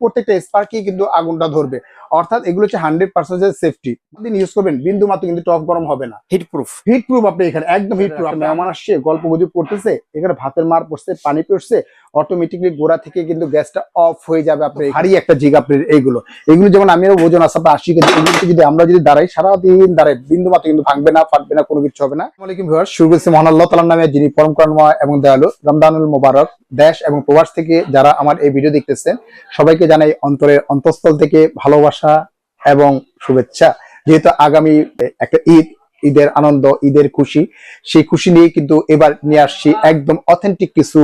প্রত্যেকটা স্পার্কই কিন্তু আগুনটা ধরবে। অর্থাৎ এগুলো হচ্ছে হান্ড্রেড পার্সেন্ট সেফটি দিন ইউজ করবেন বিন্দু মাত্র কিন্তু টপ গরম হবে না। হিট প্রুফ হিট প্রুফ আপনি এখানে একদম হিট প্রুফ মেহমান আসছে গল্প গুজব করতেছে এখানে ভাতের মার পড়ছে পানি পড়ছে অটোমেটিকলি গোড়া থেকে কিন্তু গ্যাসটা অফ হয়ে যাবে আপনার ভারী একটা জিগ আপনার এইগুলো। এগুলো যেমন আমিও ওজন আছে আপনার আশি কেজি এগুলোকে যদি আমরা যদি দাঁড়াই সারাদিন দাঁড়াই বিন্দু মাত্র কিন্তু ভাঙবে না ফাটবে না কোনো কিছু হবে না। আসসালামাইকুম ভিউয়ার শুরু করছি মহান আল্লাহ তালার নামে যিনি পরম করুণাময় এবং দয়ালু রমদানুল মোবারক। দেশ এবং প্রবাস থেকে যারা আমার এই ভিডিও দেখতেছেন সবাইকে জানাই অন্তরের অন্তঃস্থল থেকে ভালোবাসা এবং শুভেচ্ছা। যেহেতু আগামী একটা ঈদ, ঈদের আনন্দ, ঈদের খুশি, সেই খুশি নিয়ে কিন্তু এবার নিয়ে আসছি একদম অথেন্টিক কিছু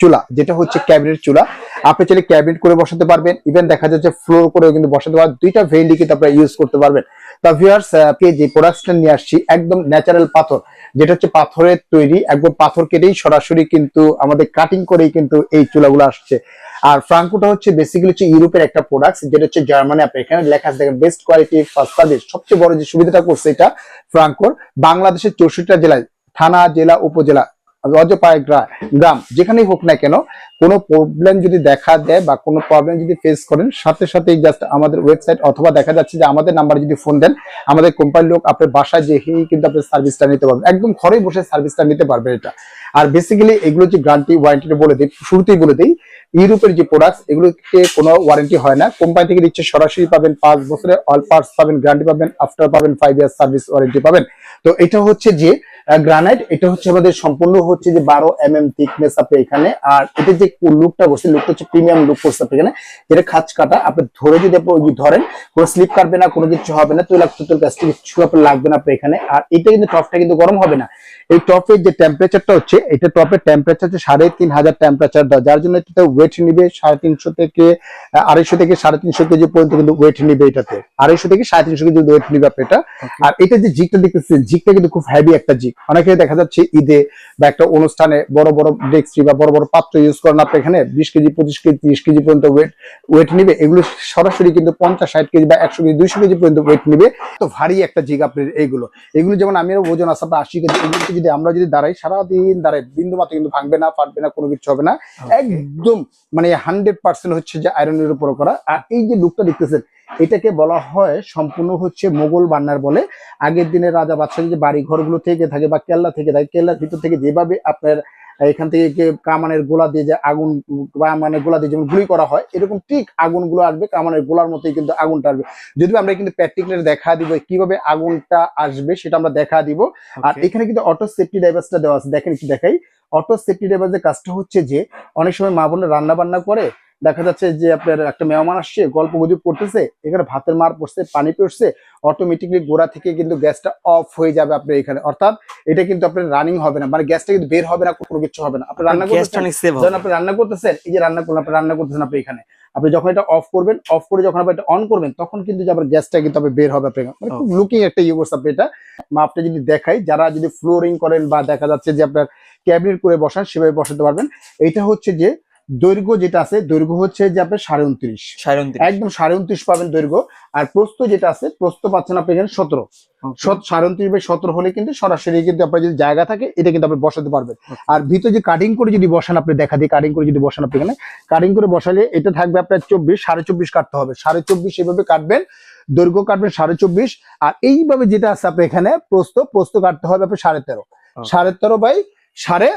চুলা, যেটা হচ্ছে ক্যাবিনেট চুলা। আপনি চাইলে ক্যাবিনেট করে বসাতে পারবেন। ইভেন দেখা যাচ্ছে ফ্লোর করেও কিন্তু বসাতে পারবেন। দুইটা ভেন্ডি কিন্তু আপনারা ইউজ করতে পারবেন। তা ভিউয়ার্স কে যে প্রোডাক্টটা নিয়ে আসছি, একদম ন্যাচারাল পাথর, যেটা হচ্ছে পাথরের তৈরি, একদম পাথর কেটেই সরাসরি কিন্তু আমাদের কাটিং করেই কিন্তু এই চুলাগুলো আসছে। আর ফ্রাঙ্কোটা হচ্ছে বেসিক্যালি হচ্ছে ইউরোপের একটা প্রোডাক্ট যেটা হচ্ছে জার্মানি আপনি এখানে লেখা আছে, দেখেন বেস্ট কোয়ালিটি ফার্স্ট সার্ভিস সবচেয়ে বড় যে সুবিধাটা করছে এটা ফ্রাঙ্কোর বাংলাদেশের চৌষট্টিটা জেলায়, থানা, জেলা, উপজেলা অজপায় গ্রা- গ্রাম, যেখানেই হোক না কেন, কোনো প্রবলেম যদি দেখা দেয় বা কোনো প্রবলেম যদি ফেস করেন, সাথে সাথে জাস্ট আমাদের ওয়েবসাইট অথবা দেখা যাচ্ছে যে আমাদের নাম্বারে যদি ফোন দেন, আমাদের কোম্পানির লোক আপনার বাসায় যেহেই কিন্তু আপনি সার্ভিসটা নিতে পারবেন একদম ঘরে বসে সার্ভিসটা নিতে পারবেন এটা। আর বেসিক্যালি এগুলো যে গ্যারান্টি ওয়ারেন্টিটা বলে দিই, শুরুতেই বলে দিই ইউরোপের যে প্রোডাক্ট এগুলোতে কোনো ওয়ারেন্টি হয় না। কোম্পানি থেকে দিচ্ছে সরাসরি পাবেন পাঁচ বছরে অল পার্টস পাবেন গ্যারান্টি পাবেন আফটার পাবেন ফাইভ ইয়ার সার্ভিস ওয়ারেন্টি পাবেন। তো এটা হচ্ছে যে গ্রানাইট এটা হচ্ছে আমাদের সম্পূর্ণ হচ্ছে যে বারো এম এম থিকনেস আপনি এখানে আর এটা যে লুকটা করছে লুকটা হচ্ছে প্রিমিয়াম লুক করছে আপনি এখানে যেটা খাঁচ কাটা আপনি ধরে যদি আপনি ধরেন কোনো স্লিপ কাটবে না কোনো কিছু হবে না তৈলাক্ত তোর কাছ থেকে কিছু আপনার লাগবে না আপনার এখানে আর এটা কিন্তু টপটা কিন্তু গরম হবে না। এই টপের যে টেম্পারেচারটা হচ্ছে এটা টপের টেম্পারেচার হচ্ছে সাড়ে তিন হাজার টেম্পারেচার দেওয়া যার জন্য এটা ওয়েট নিবে সাড়ে তিনশো থেকে আড়াইশো থেকে সাড়ে তিনশো কেজি পর্যন্ত কিন্তু ওয়েট নিবে এটাতে। আড়াইশো থেকে সাড়ে তিনশো কেজি ওয়েট নিবে আপনি এটা। আর এটা যে জিগটা দেখতেছেন জিগটা কিন্তু খুব হেভি একটা জিগ। অনেকে দেখা যাচ্ছে ঈদে বা একটা অনুষ্ঠানে বড় বড় ডেক্সি বা বড় বড় পাত্র ইউজ করেন আপনি এখানে বিশ কেজি পঁচিশ কেজি তিরিশ কেজি পর্যন্ত ওয়েট ওয়েট নিবে। এগুলো সরাসরি কিন্তু পঞ্চাশ ষাট কেজি বা একশো কেজি দুইশো কেজি পর্যন্ত ওয়েট নিবে। তো ভারী একটা জিগ আপনার এইগুলো। এগুলো যেমন আমিও ওজন আছে আপনার আশি কেজি এগুলোকে যদি আমরা যদি দাঁড়াই সারাদিন দাঁড়াই বিন্দু মাত্র কিন্তু ভাঙবে না ফাটবে না কোনো কিছু হবে না। একদম মানে হান্ড্রেড পার্সেন্ট হচ্ছে যে আয়রনের উপর করা। আর এই যে লুকটা দেখতেছেন এটাকে বলা হয় সম্পূর্ণ হচ্ছে মোগল বান্নার বলে। আগের দিনের রাজা বাদশাহ যে বাড়ি ঘরগুলো থেকে থাকে বা কেল্লা থেকে থাকে কেল্লার ভিতর থেকে যেভাবে আপনার এখান থেকে কামানের গোলা দিয়ে যে আগুন কামানের গোলা দিয়ে যেমন গুলি করা হয় এরকম ঠিক আগুনগুলো আসবে কামানের গোলার মতোই কিন্তু আগুনটা আসবে। যদিও আমরা কিন্তু প্র্যাকটিক্যালি দেখা দিব কীভাবে আগুনটা আসবে সেটা আমরা দেখা দিব। আর এখানে কিন্তু অটো সেফটি ড্রাইভার্সটা দেওয়া আছে। দেখেন একটু দেখাই। অটো সেফটি ড্রাইভার্সের কাজটা হচ্ছে যে অনেক সময় মা বোনের রান্না বান্না করে দেখা যাচ্ছে যে আপনার একটা মেহমান আসছে গল্প গুজব করতেছে এখানে ভাতের মার পড়ছে পানি পড়ছে অটোমেটিকলি গোড়া থেকে কিন্তু গ্যাসটা অফ হয়ে যাবে আপনার এখানে। অর্থাৎ এটা কিন্তু আপনার রানিং হবে না মানে গ্যাসটা কিন্তু বের হবে না কোনো কিছু হবে না। আপনি রান্না করতেছেন যখন আপনি রান্না করতেছেন এই যে রান্না করলেন আপনি রান্না করতেছেন আপনি এখানে। আপনি যখন এটা অফ করবেন অফ করে যখন আপনি এটা অন করবেন তখন কিন্তু যে আবার গ্যাসটা কিন্তু আপনি বের হবে আপনার মানে খুব লুকিং একটা ইয়ে করছে আপনি এটা মাপটা যদি দেখাই যারা যদি ফ্লোরিং করেন বা দেখা যাচ্ছে যে আপনার ক্যাবিনেট করে বসান সেভাবে বসাতে পারবেন। এটা হচ্ছে যে দৈর্ঘ্য যেটা আছে দৈর্ঘ্য হচ্ছে যে আপনার সাড়ে উনত্রিশ। সায়রন একদম সাড়ে উনত্রিশ পাবেন দৈর্ঘ্য। আর প্রস্ত যেটা আছে প্রস্ত পাচ্ছেন আপনি এখানে সতেরো। সাড়ে উনত্রিশ বাই সতেরো হলে কিন্তু সরাসরি কিন্তু আপনার যদি জায়গা থাকে এটা কিন্তু আপনি বসাতে পারবেন। আর ভিতরে যে কাটিং করে যদি বসান আপনি দেখা দিয়ে কাটিং করে যদি বসান আপনি এখানে কাটিং করে বসালে এটা থাকবে আপনার চব্বিশ সাড়ে চব্বিশ কাটতে হবে। সাড়ে চব্বিশ এভাবে কাটবেন দৈর্ঘ্য কাটবেন সাড়ে চব্বিশ। আর এইভাবে যেটা আছে আপনি এখানে প্রস্ত প্রস্ত কাটতে হবে আপনি সাড়ে তেরো। সাড়ে তেরো বাই সাড়ে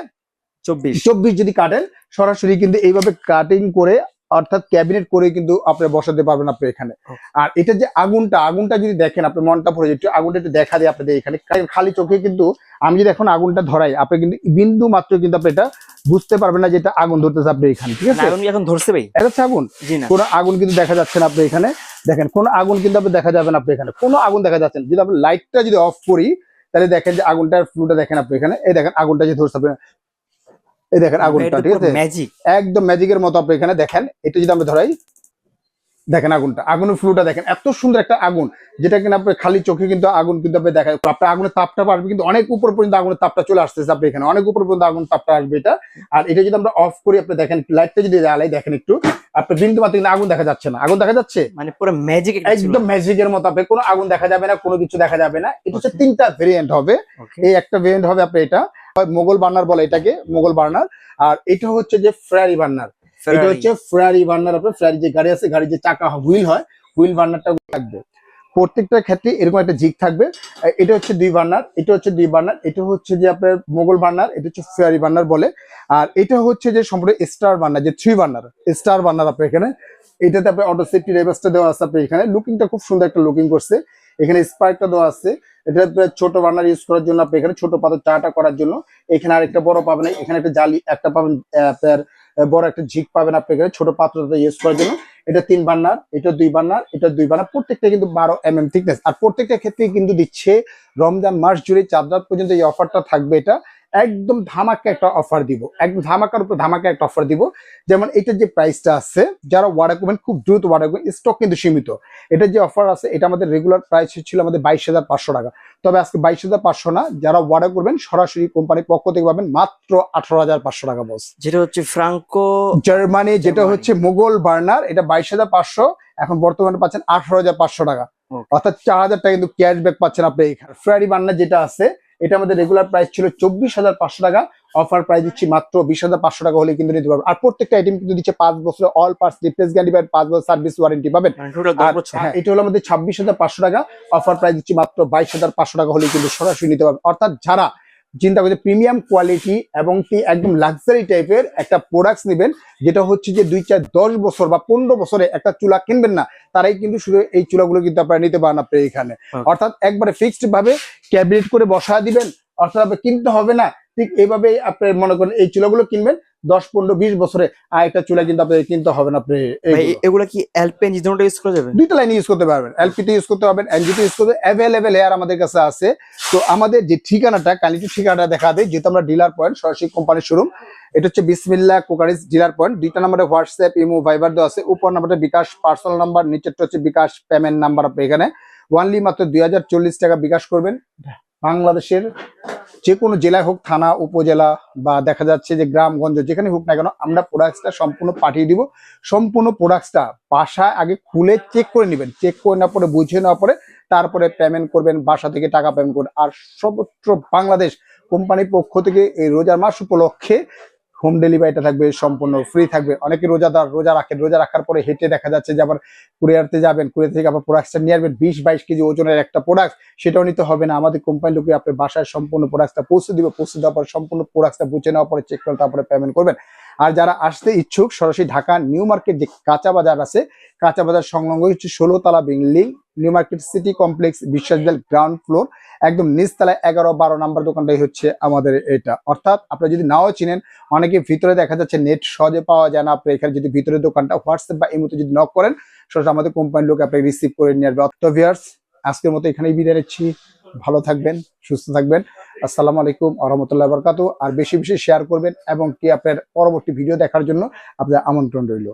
চব্বিশ। চব্বিশ যদি কাটেন সরাসরি কিন্তু এইভাবে কাটিং করে অর্থাৎ ক্যাবিনেট করে কিন্তু আপনি বসাতে পারবেন আপনি এখানে। আর এটা যে আগুনটা আগুনটা যদি দেখেন আপনি মনটা পড়ে যাচ্ছে আগুনটা একটু দেখা দিয়ে আপনাদের এখানে। খালি চোখে কিন্তু আমি যদি এখন আগুনটা ধরাই আপনি কিন্তু বিন্দু মাত্র কিন্তু আপনি এটা বুঝতে পারবেন না যে এটা আগুন ধরতেছে আপনি এখানে ঠিক আছে? আগুন এখন ধরছে ভাই? এটা হচ্ছে আগুন। কোনো আগুন কিন্তু দেখা যাচ্ছে না আপনি এখানে। দেখেন কোনো আগুন কিন্তু আপনি দেখা যাবে না আপনি এখানে। কোনো আগুন দেখা যাচ্ছে না। যদি আপনি লাইটটা যদি অফ করি তাহলে দেখেন যে আগুনটার ফ্লুটা দেখেন আপনি এখানে। এই দেখেন আগুনটা যে ধরছে আপনি। এই দেখেন আগুনটা ঠিক আছে? ম্যাজিক একদম ম্যাজিকের মতো আপনি এখানে দেখেন। এটা যদি আমরা ধরাই দেখেন আগুনটা। আগুনের ফ্লুটা দেখেন এত সুন্দর একটা আগুন যেটা কিনা আপনি খালি চোখে কিন্তু আগুন কিন্তু আপনি দেখায়। আপনার আগুনের তাপটা পারবে কিন্তু অনেক উপর পর্যন্ত আগুনের তাপটা চলে আসতেছে আপনি এখানে। অনেক উপর পর্যন্ত আগুন তাপটা আসবে এটা। আর এটা যদি আমরা অফ করি আপনি দেখেন লাইটটা যদি জ্বালাই দেখেন একটু আপনার বিন্দু মাত্র কিন্তু আগুন দেখা যাচ্ছে না। আগুন দেখা যাচ্ছে? মানে পুরো ম্যাজিক একদম ম্যাজিকের মতো আপনি কোনো আগুন দেখা যাবে না কোনো কিছু দেখা যাবে না। এটা হচ্ছে তিনটা ভেরিয়েন্ট হবে। এই একটা ভেরিয়েন্ট হবে আপনি এটা। মোগল বার্নার বলে এটাকে মোগল বার্নার। আর এটা হচ্ছে যে ফ্রারি বার্নার। এটা হচ্ছে ফ্রারি বার্নার আপনার ফ্রারি যে গাড়ি আছে গাড়ি যে চাকা হুইল হয় হুইল বার্নারটা থাকবে। প্রত্যেকটা ক্ষেত্রে এরকম একটা জিগ থাকবে। এটা হচ্ছে দুই বার্নার এটা হচ্ছে দুই বার্নার এটা হচ্ছে যে আপনার মোগল বার্নার এটা হচ্ছে ফেয়ারি বার্নার বলে। আর এটা হচ্ছে যে সম্পূর্ণ স্টার বার্নার যে থ্রি বার্নার স্টার বার্নার আপনার এখানে। এটাতে আপনার অটো সেফটি রেভার্সটা দেওয়া আছে আপনার এখানে। লুকিংটা খুব সুন্দর একটা লুকিং করছে। এখানে স্পার্কটা দেওয়া আছে। এটা ছোট রান্নার ইউজ করার জন্য আপনি এখানে ছোট পাতা চাটা করার জন্য এখানে আরেকটা বড় পাবেন, এখানে একটা জালি, একটা পাবেন আপনার বড় একটা ঝিক পাবেন আপনি এখানে ছোট পাত্রটা ইউজ করার জন্য। এটা তিন বান্নার, এটা দুই বান্নার, এটা দুই বান্নার, প্রত্যেকটা কিন্তু বারো এম এম থিকনেস আর প্রত্যেকটা ক্ষেত্রে কিন্তু দিচ্ছে রমজান মাস জুড়ে চার রাত পর্যন্ত এই অফারটা থাকবে এটা। একদম ধামাকা একটা অফার দিব। একদম ধামাকার উপর ধামাকা একটা অফার দিব। যেমন এটার যে প্রাইসটা আছে যারা অর্ডার করবেন খুব দ্রুত অর্ডার করবেন স্টক কিন্তু সীমিত। এটার যে অফার আছে এটা আমাদের রেগুলার প্রাইস ছিল আমাদের বাইশ হাজার পাঁচশো টাকা। তবে আজকে বাইশ হাজার পাঁচশো না যারা অর্ডার করবেন সরাসরি কোম্পানির পক্ষ থেকে পাবেন মাত্র আঠারো হাজার পাঁচশো টাকা বস যেটা হচ্ছে ফ্রাঙ্কো জার্মানি যেটা হচ্ছে মোগল বার্নার এটা বাইশ হাজার পাঁচশো এখন বর্তমানে পাচ্ছেন আঠারো হাজার পাঁচশো টাকা। অর্থাৎ চার হাজার টাকা কিন্তু ক্যাশব্যাক পাচ্ছেন আপনি এখানে ফ্রারি বার্নার যেটা আছে এটা আমাদের রেগুলার প্রাইস ছিল চব্বিশ হাজার পাঁচশো টাকা। অফার প্রাইস দিচ্ছি মাত্র বিশ হাজার পাঁচশো টাকা হলে কিন্তু নিতে পারবেন আর প্রত্যেকটা আইটেম কিন্তু দিচ্ছে পাঁচ বছর অল পার্টস রিপ্লেস গ্যারান্টি পাবেন পাঁচ বছর সার্ভিস ওয়ারেন্টি পাবেন। হ্যাঁ এটা হলো আমাদের ছাব্বিশ হাজার পাঁচশো টাকা। অফার প্রাইস দিচ্ছি মাত্র বাইশ হাজার পাঁচশো টাকা হলে কিন্তু সরাসরি নিতে পারবেন। অর্থাৎ যারা চিন্তা করছে প্রিমিয়াম কোয়ালিটি এবং কি একদম লাক্সারি টাইপের একটা প্রোডাক্টস নেবেন যেটা হচ্ছে যে দুই চার দশ বছর বা পনেরো বছরে একটা চুলা কিনবেন না তারাই কিন্তু শুধু এই চুলাগুলো কিন্তু আপনারা নিতে পারেন আপনি এখানে অর্থাৎ একবারে ফিক্সড ভাবে ক্যাবিনেট করে বসা দিবেন অর্থাৎ কিনতে হবে না ঠিক এইভাবে আপনার মনে করেন এই চুলাগুলো কিনবেন দশ পনেরো বিশ বছরে আর একটা চুলা কিন্তু আপনার কিনতে হবে না আপনি। এগুলা কি এলপেন দুটো ইউজ করা যাবে? দুইটা লাইন ইউজ করতে পারবেন। এলপিটি ইউজ করতে পারবেন এনজিটি ইউজ করতে অ্যাভেলেবেল এয়ার আমাদের কাছে আছে। তো আমাদের যে ঠিকানাটা কালিটি ঠিকানাটা দেখা দেয় যেহেতু আমরা ডিলার পয়েন্ট সরাসরি কোম্পানির শোরুম এটা হচ্ছে বিসমিল্লা কোকারিস ডিলার পয়েন্ট দুইটা নাম্বারে হোয়াটসঅ্যাপ ইমো ভাইবার দেওয়া আছে। উপর নাম্বারটা বিকাশ পার্সোনাল নাম্বার নিচেরটা হচ্ছে বিকাশ পেমেন্ট নাম্বার আপনি এখানে। ওয়ানলি মাত্র দুই হাজার চল্লিশ টাকা বিকাশ করবেন। বাংলাদেশের যে কোনো জেলায় হোক, থানা, উপজেলা বা দেখা যাচ্ছে যে গ্রামগঞ্জ যেখানে হোক না কেন, আমরা প্রোডাক্টসটা সম্পূর্ণ পাঠিয়ে দিব। সম্পূর্ণ প্রোডাক্টসটা বাসায় আগে খুলে চেক করে নেবেন। চেক করে নেওয়ার পরে, বুঝে নেওয়ার পরে, তারপরে পেমেন্ট করবেন, বাসা থেকে টাকা পেমেন্ট করবেন। আর সর্বত্র বাংলাদেশ কোম্পানির পক্ষ থেকে এই রোজার মাস উপলক্ষে হোম ডেলিভারিটা থাকবে, সম্পূর্ণ ফ্রি থাকবে। অনেকে রোজাদার, রোজা রাখেন রোজা রাখার পরে হেঁটে দেখা যাচ্ছে যে আবার কুরিয়ারতে যাবেন, কুরিয়ার থেকে আবার প্রোডাক্টটা নিয়ে আসবেন, বিশ বাইশ কেজি ওজনের একটা প্রোডাক্ট সেটাও নিতে হবে না। আমাদের কোম্পানি লোকে আপনার বাসায় সম্পূর্ণ প্রোডাক্টটা পৌঁছে দিবে, পৌঁছে দেওয়ার পর সম্পূর্ণ প্রোডাক্টটা বুঝে নেওয়ার পরে চেক করে তারপরে পেমেন্ট করবেন। আর যারা আসতে ইচ্ছুক, সরাসরি ঢাকা নিউ মার্কেট যে কাঁচা বাজার আছে, কাঁচা বাজার সংলগ্ন হচ্ছে ষোলো তলা building, new market city complex বিশ্বাসবেল ground floor, একদম নিচতলায় এগারো বারো নাম্বার দোকানটাই হচ্ছে আমাদের এটা। অর্থাৎ আপনারা যদি নাও চিনেন, অনেকে ভিতরে দেখা যাচ্ছে নেট সহজে পাওয়া যায় না আপনি এখানে যদি ভিতরে দোকানটা হোয়াটসঅ্যাপ বা এই মতো যদি নক করেন, সরাসরি আমাদের কোম্পানির লোক আপনি রিসিভ করে নিয়ে আসবে। তো ভিয়ার্স আজকের মতো এখানেই বিদায় নিচ্ছি। ভালো থাকবেন, সুস্থ থাকবেন। আসসালামু আলাইকুম আহমতুল্লাহ বরকাত আর বেশি বেশি শেয়ার করবেন এবং কি আপনার পরবর্তী ভিডিও দেখার জন্য আপনার আমন্ত্রণ রইল।